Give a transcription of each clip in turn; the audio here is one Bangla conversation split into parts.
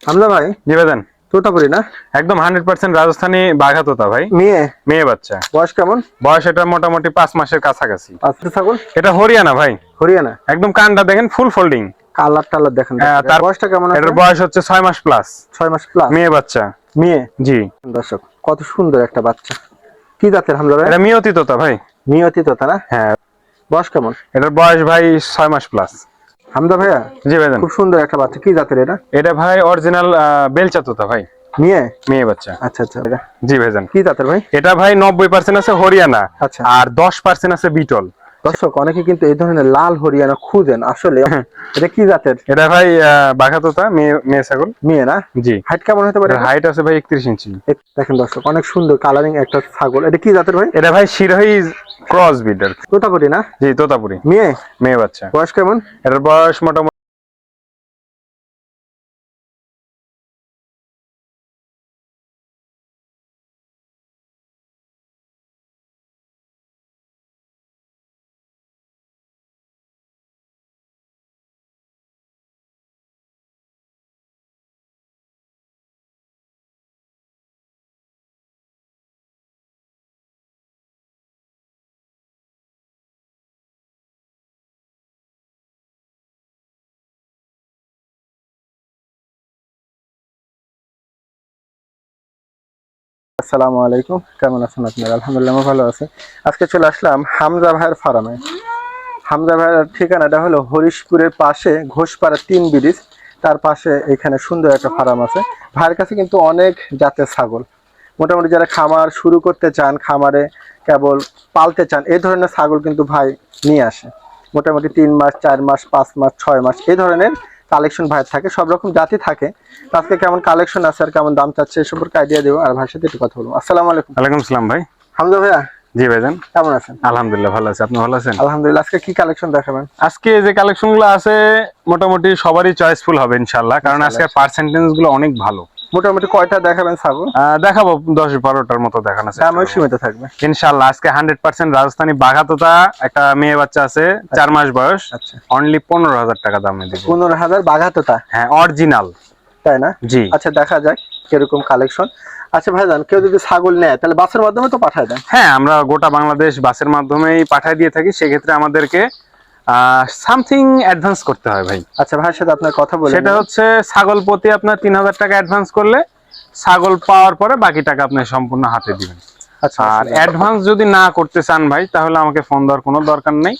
হামজা ভাই? ভাইজান তোতাপুরি না? একদম হান্ড্রেড পার্সেন্ট রাজস্থানি বাঘা তোতা ভাই। মেয়ে? মেয়ে বাচ্চা। বয়স কেমন? বয়স এটা মোটামুটি পাঁচ মাসের কাছাকাছি। ছাগল? এটা হরিয়ানা ভাই। হরিয়ানা? একদম কানটা দেখেন ফুল ফোল্ডিং কালার টালার দেখেন। হ্যাঁ, তার- বয়সটা কেমন এটার বয়স হচ্ছে ছয় মাস প্লাস ছয় মাস প্লাস মেয়ে বাচ্চা। মেয়ে? জি। দর্শক কত সুন্দর একটা বাচ্চা। কি জাতের হামজা ভাই? এটা মিয়তি তোতা ভাই। নিয়তি তোতা না? হ্যাঁ। বয়স কেমন? এটার বয়স ভাই ছয় মাস প্লাস হামজা ভাইয়া? জি ভাইজান। খুব সুন্দর একটা বাচ্চা। কি জাতের এটা? এটা ভাই অরিজিনাল বেলচা তোতা ভাই। মেয়ে? মেয়ে বাচ্চা। আচ্ছা আচ্ছা। জি ভাইজান। কি জাতের ভাই? এটা ভাই নব্বই পার্সেন্ট আছে হরিয়ানা আচ্ছা। আর দশ পার্সেন্ট আছে বিটল। দর্শক অনেকে কিন্তু এই ধরনের লাল হরিয়ানা খুঁজেন। আসলে এটা কি জাতের? এটা ভাই আহ, বাঘা তোতা মেয়ে মেয়ে ছাগল। মেয়ে না? জি। হাইট কেমন হতে পারে হাইট আছে ভাই একত্রিশ ইঞ্চি। এ- দেখেন দর্শক অনেক সুন্দর কালারিং একটা ছাগল। এটা কি জাতের ভাই? এটা ভাই শিরোহী ক্রস বিডার তোতাপুরি না? জি তোতাপুরি। মেয়ে? মেয়ে বাচ্চা। বয়স কেমন? এটার বয়স মোটামুটি আসসালামু আলাইকুম। কেমন আছেন আপনারা? আলহামদুলিল্লাহ, আমি ভালো আছি। আজকে চলে আসলাম হামজা ভাইয়ের ফার্মে হামজা ভাইয়ের ঠিকানাটা হলো হরিশপুরের পাশে ঘোষপাড়া তিন ব্রিজ। তার পাশে এখানে সুন্দর একটা ফার্ম আছে। ভাইয়ের কাছে কিন্তু অনেক জাতের ছাগল। মোটামুটি যারা খামার শুরু করতে চান, খামারে কেবল পালতে চান এই ধরনের ছাগল কিন্তু ভাই নিয়ে আসে। মোটামুটি তিন মাস, চার মাস, পাঁচ মাস, ছয় মাস এই ধরনের কালেকশন ভাইয়ের থাকে সব রকম জাতি থাকে। আজকে কেমন কালেকশন আছে আর কেমন দাম চাচ্ছে এ সম্পর্কে আইডিয়া দেবো। আর ভাইয়ের সাথে একটু কথা বলব। আসসালামু আলাইকুম। ওয়ালাইকুম সালাম ভাই। হামজা ভাইয়া? জি ভাইজান। কেমন আছেন? আলহামদুলিল্লাহ ভালো আছে। আপনি ভালো আছেন? আলহামদুলিল্লাহ। আজকে কি কালেকশন দেখাবেন? আজকে যে কালেকশনগুলো আছে মোটামুটি সবারই চয়েসফুল হবে ইনশাল্লাহ কারণ আজকে পার্সেন্টেজগুলো অনেক ভালো। মোটামুটি কয়টা দেখাবেন ছাগল দেখাবো দশ বারোটার মতো দেখানো আছে দামও সীমিত থাকবে। ইনশাল্লাহ আজকে হান্ড্রেড পার্সেন্ট রাজস্থানী বাঘাতোতা একটা মেয়ে বাচ্চা আছে চার মাস বয়স আচ্ছা। অনলি পনেরো হাজার টাকা দামে দিব। পনেরো হাজার বাঘাতোতা? হ্যাঁ অরিজিনাল তাই না? জি। আচ্ছা দেখা যাক কীরকম কালেকশন আচ্ছা ভাইজান কেউ যদি ছাগল নেয় তাহলে বাসের মাধ্যমে তো পাঠায় দেন? হ্যাঁ আমরা গোটা বাংলাদেশ বাসের মাধ্যমেই পাঠিয়ে দিয়ে থাকি। সেক্ষেত্রে আমাদেরকে সামথিং অ্যাডভান্স করতে হয় ভাই। আচ্ছা ভাইয়ের সাথে আপনার কথা বলে সেটা হচ্ছে ছাগল প্রতি আপনার তিন হাজার টাকা অ্যাডভান্স করলে ছাগল পাওয়ার পরে বাকি টাকা আপনি সম্পূর্ণ হাতে দিবেন। আচ্ছা আর আচ্ছা, অ্যাডভান্স যদি না করতে চান ভাই তাহলে আমাকে ফোন দেওয়ার কোনো দরকার নেই।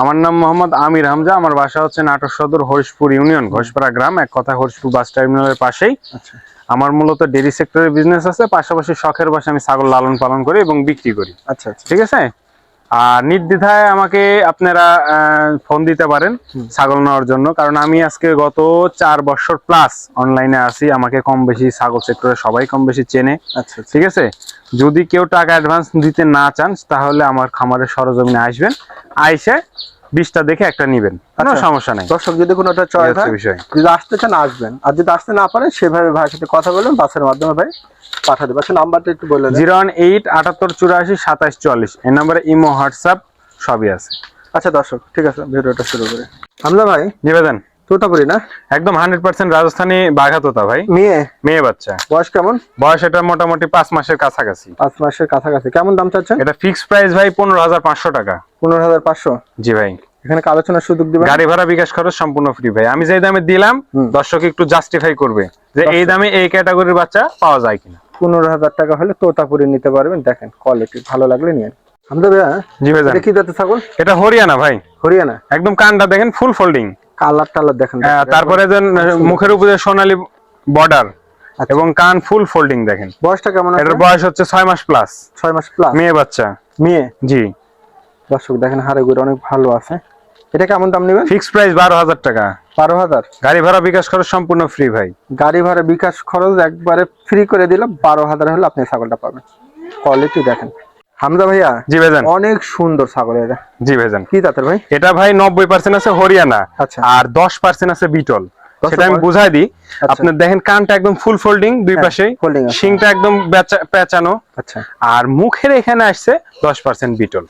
আমার নাম মোহাম্মদ আমির হামজা আমার বাসা হচ্ছে নাটোর সদর হরিশপুর ইউনিয়ন ঘোষপাড়া গ্রাম এক কথা হরিশপুর বাস টার্মিনালের পাশেই। আচ্ছা। আমার মূলত ডেরি সেক্টরের বিজনেস আছে পাশাপাশি শখের বাসে আমি ছাগল লালন পালন করি এবং বিক্রি করি। আচ্ছা আচ্ছা। ঠিক আছে? আর নির্দ্বিধায় আমাকে আপনারা ফোন দিতে পারেন ছাগল নেওয়ার জন্য। কারণ আমি আজকে গত চার বছর প্লাস অনলাইনে আছি। আমাকে কম বেশি ছাগল সেক্টরে সবাই কম বেশি চেনে। আচ্ছা আচ্ছা। ঠিক আছে? যদি কেউ টাকা অ্যাডভান্স দিতে না চান তাহলে আমার খামারের সরজমিনে আসবেন। আইসে বিশটা দেখে একটা নিবেন। কোনো আচ্ছা। সমস্যা নাই। দর্শক যদি কোনো একটা চয়েস হয় বিষয়। যদি আসতে চান আসবেন। আর যদি আসতে না পারেন সেভাবে ভাইয়ের সাথে কথা বলবেন বাসের মাধ্যমে ভাই পাঠা পারছেন নাম্বারটা একটু বলে জিরো ওয়ান এইট আটাত্তর চুরাশি সাতাশ চুয়াল্লিশ। এই নাম্বারে ইমো হোয়াটসঅ্যাপ সবই আছে। আচ্ছা দর্শক ঠিক আছে ভিডিওটা শুরু করে। আমরা ভাই নিবেদন। তোতাপুরি না? একদম হান্ড্রেড পার্সেন্ট রাজস্থানী বাঘা তোতা ভাই। মেয়ে? মেয়ে বাচ্চা। বয়স কেমন? বয়স এটা মোটামুটি পাঁচ মাসের কাছাকাছি। পাঁচ মাসের কাছাকাছি। কেমন দাম চাচ্ছেন? এটা ফিক্সড প্রাইস ভাই পনেরো হাজার পাঁচশো টাকা। পনেরো হাজার পাঁচশো? জি ভাই। এখানে আলোচনার সুযোগ দিবেন? গাড়ি ভাড়া বিকাশ খরচ সম্পূর্ণ ফ্রি ভাই। আমি যে দামে দিলাম দর্শক একটু জাস্টিফাই করবে যে এই দামে এই ক্যাটাগরির বাচ্চা পাওয়া যায় কিনা। পনেরো হাজার টাকা হলে তোতাপুরি নিতে পারবেন। দেখেন কোয়ালিটি ভালো লাগলে নিয়ে হামজা ভাইয়া জি ভাই কি জাতের ছাগল? এটা হরিয়ানা ভাই। হরিয়ানা? একদম কানটা দেখেন ফুল ফোল্ডিং কালার টালার দেখেন তারপরে যে মুখের উপরে সোনালী বর্ডার আচ্ছা। এবং কান ফুল ফোল্ডিং দেখেন। বয়সটা কেমন এটার বয়স হচ্ছে ছয় মাস প্লাস। ছয় মাস প্লাস? মেয়ে বাচ্চা। মেয়ে? জি। দর্শক দেখেন হাড়ে গুড়ে অনেক ভালো আছে। এটা কেমন দাম নেবেন? ফিক্সড প্রাইস বারো হাজার টাকা। বারো হাজার? গাড়ি ভাড়া বিকাশ খরচ সম্পূর্ণ ফ্রি ভাই। গাড়ি ভাড়া বিকাশ খরচ একবারে ফ্রি করে দিলাম বারো হাজার হলে আপনি ছাগলটা পাবেন। কোয়ালিটি দেখেন। হামজা ভাইয়া জি ভাইজান। অনেক সুন্দর ছাগল এটা। জি ভাইজান। কি জাতের ভাই? এটা ভাই নব্বই পার্সেন্ট আছে হরিয়ানা আচ্ছা। আর দশ পার্সেন্ট আছে বিটল। সেটা আমি বুঝাই দিই। আচ্ছা। আপনার দেখেন কানটা একদম ফুল ফোল্ডিং দুই হ্যাঁ, folding শিংটা একদম পেঁচানো। আচ্ছা। আর মুখের এখানে আসছে দশ পার্সেন্ট বিটল।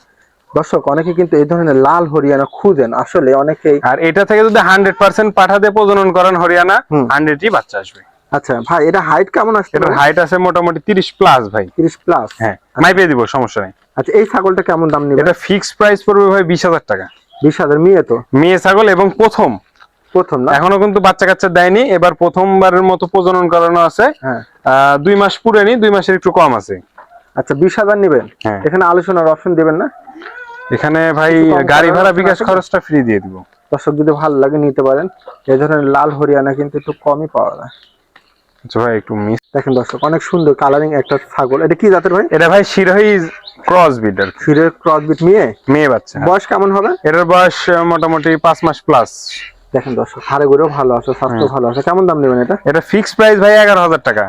দর্শক অনেকে কিন্তু এই ধরনের লাল হরিয়ানা খুঁজেন। আসলে অনেকেই আর এটা থেকে যদি হান্ড্রেড পার্সেন্ট পাঠাতে প্রজনন করেন হরিয়ানা হুম। হান্ড্রেডই বাচ্চা আসবে। আচ্ছা ভাই এটা হাইট কেমন আসছে এটার হাইট আছে মোটামুটি তিরিশ প্লাস ভাই। তিরিশ প্লাস হ্যাঁ মাইপে দিব সমস্যা নেই। আচ্ছা এই ছাগলটা কেমন দাম নেবে? এটা ফিক্সড প্রাইস পড়বে ভাই বিশ হাজার টাকা। বিশ হাজার মেয়ে তো? মেয়ে ছাগল এবং প্রথম। প্রথম না? এখনও কিন্তু বাচ্চা কাচ্চা দেয়নি এবার প্রথমবারের মতো প্রজনন করানো আছে। হ্যাঁ। দুই মাস পুরেনি দুই মাসের একটু কম আছে। আচ্ছা বিশ হাজার নেবেন? হ্যাঁ। এখানে আলোচনার অপশন দিবেন না? এখানে ভাই গাড়ি ভাড়া বিকাশ খরচটা ফ্রি দিয়ে দিব। দর্শক যদি ভালো লাগে নিতে পারেন। এই ধরনের লাল হরিয়ানা কিন্তু একটু কমই পাওয়া যায়। আচ্ছা ভাই একটু মিস দেখেন দর্শক অনেক সুন্দর কালারিং একটা ছাগল। এটা কি জাতের ভাই? এটা ভাই শিরোহী ক্রস বিডার ক্ষীরের ক্রস বিট নিয়ে মেয়ে বাচ্চা। বয়স কেমন হবে? এটার বয়স মোটামুটি পাঁচ মাস প্লাস দেখেন দর্শক হাড়ে গড়েও ভালো আছে স্বাস্থ্য ভালো আছে। কেমন দাম নেবেন এটা? এটা ফিক্সড প্রাইস ভাই এগারো হাজার টাকা।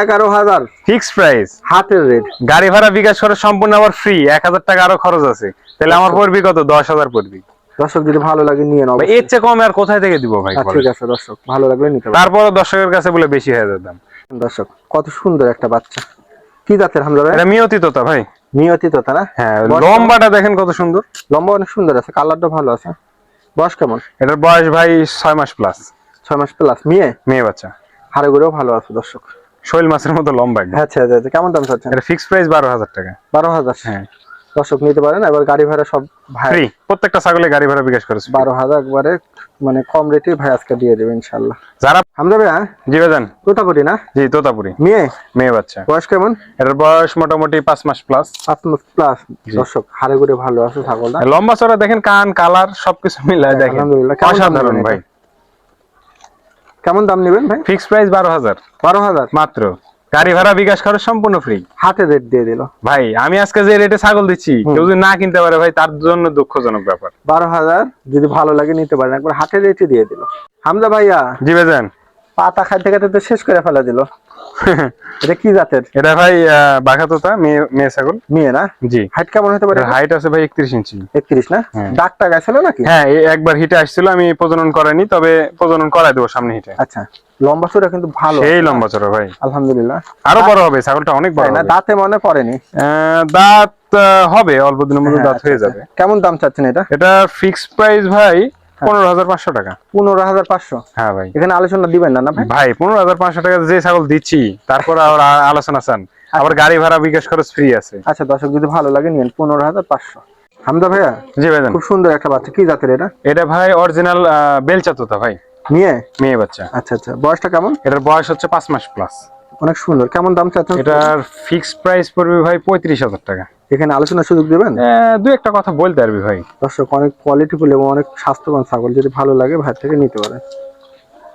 এগারো হাজার। ফিক্সড প্রাইস হাটের রেট গাড়ি ভাড়া বিকাশ খরচ সম্পূর্ণ আবার ফ্রি এক হাজার টাকা আরও খরচ আছে। তাহলে আমার পড়বি কত? দশ হাজার পড়বি। দর্শক যদি ভালো লাগে নিয়ে নাও ভাই, এর চেয়ে কমে আর কোথায় থেকে দিব ভাই আচ্ছা, ঠিক আছে দর্শক ভালো লাগলে নিতে পারেন। তারপরে দর্শকের কাছে বলে বেশি হয়ে যেত দাম। দর্শক কত সুন্দর একটা বাচ্চা। কি জাতের হামজা ভাই? এটা মিয়তি তোতা ভাই। নিয়তি তো না? হ্যাঁ লম্বাটা দেখেন কত সুন্দর। লম্বা অনেক সুন্দর আছে কালারটা ভালো আছে। বয়স কেমন? এটার বয়স ভাই ছয় মাস প্লাস ছয় মাস প্লাস মেয়ে? মেয়ে বাচ্চা। হাড়ে গড়েও ভালো আছে দর্শক। শৈল মাছের মতো লম্বা আচ্ছা আচ্ছা আচ্ছা কেমন দাম চাচ্ছেন? এটা ফিক্সড প্রাইস বারো হাজার টাকা। বারো হাজার। হ্যাঁ। দর্শক নিতে পারেন এবার গাড়ি ভাড়া সব ভাই প্রত্যেকটা ছাগলে গাড়ি ভাড়া বিকাশ করেছে। বারো হাজার একবারে মানে কম রেটে ভাই আজকে দিয়ে দেবে ইনশাল্লাহ যারা হামজা ভাই হ্যাঁ? জিবে যান তোতাপুরি না? জি তোতাপুরি। মেয়ে? মেয়ে বাচ্চা। বয়স কেমন? এটার বয়স মোটামুটি পাঁচ মাস প্লাস পাঁচ মাস প্লাস দর্শক হাড়ে গড়ে ভালো আছে ছাগলটা। লম্বা চড়া দেখেন কান কালার সবকিছু মিলায় দেখেন। অসাধারণ ভাই। কেমন দাম নেবেন ভাই? ফিক্সড প্রাইস বারো হাজার বারো হাজার মাত্র। গাড়ি ভাড়া বিকাশ খরচ সম্পূর্ণ ফ্রি হাতে রেট দিয়ে দিল। ভাই আমি আজকে যে রেটে ছাগল দিচ্ছি কেউ যদি না কিনতে পারে ভাই তার জন্য দুঃখজনক ব্যাপার। বারো হাজার যদি ভালো লাগে নিতে পারেন একবার হাতে রেটে দিয়ে দিল। হামজা ভাইয়া জি বেজান পাতা খাইতে খাইতে তো শেষ করে ফেলা দিল। এটা কি জাতের? এটা ভাই বাঘাতোতা মেয়ে মেয়ে ছাগল। মেয়ে না? জি। হাইট কেমন হতে পারে? হাইট আছে ভাই একত্রিশ ইঞ্চি। একত্রিশ না? হ্যাঁ। ডাকটা গেছিল নাকি? হ্যাঁ একবার হিটে আসছিল আমি প্রজনন করাইনি তবে প্রজনন করাই দেবো সামনে হিটে। আচ্ছা লম্বা চূড়া কিন্তু ভালো। সেই লম্বা চড়া ভাই। আলহামদুলিল্লাহ। আরও বড় হবে ছাগলটা অনেক বড় না? দাঁতে মনে পড়েনি? দাঁত হবে অল্প দিনের মধ্যে হ্যাঁ, দাঁত আচ্ছা, হয়ে আচ্ছা। যাবে। কেমন দাম চাচ্ছেন এটা? এটা ফিক্সড প্রাইস ভাই পনেরো হাজার পাঁচশো টাকা। পনেরো হাজার পাঁচশো? হ্যাঁ ভাই। এখানে আলোচনা দিবেন না না ভাই? ভাই পনেরো হাজার পাঁচশো টাকা যে ছাগল দিচ্ছি তারপর আলোচনা চান। আবার গাড়ি ভাড়া বিকাশ খরচ ফ্রি আছে। আচ্ছা দর্শক যদি ভালো লাগে নিন পনেরো হাজার পাঁচশো। হামদা ভাইয়া? জি ভাই খুব সুন্দর একটা বাচ্চা। কি জাতের এটা? এটা ভাই অরিজিনাল বেলচা তোতা ভাই। নিয়ে মেয়ে বাচ্চা। আচ্ছা আচ্ছা। বয়সটা কেমন? এটার বয়স হচ্ছে পাঁচ মাস প্লাস অনেক সুন্দর। কেমন দাম চাচ্ছেন? এটার ফিক্সড প্রাইস পড়বে ভাই পঁয়ত্রিশ হাজার টাকা। এখানে আলোচনার সুযোগ দেবেন? আহ, দু একটা কথা বলতে পারবি ভাই। দর্শক অনেক কোয়ালিটিফুল এবং অনেক স্বাস্থ্যবান ছাগল যদি ভালো লাগে ভাই থেকে নিতে পারেন।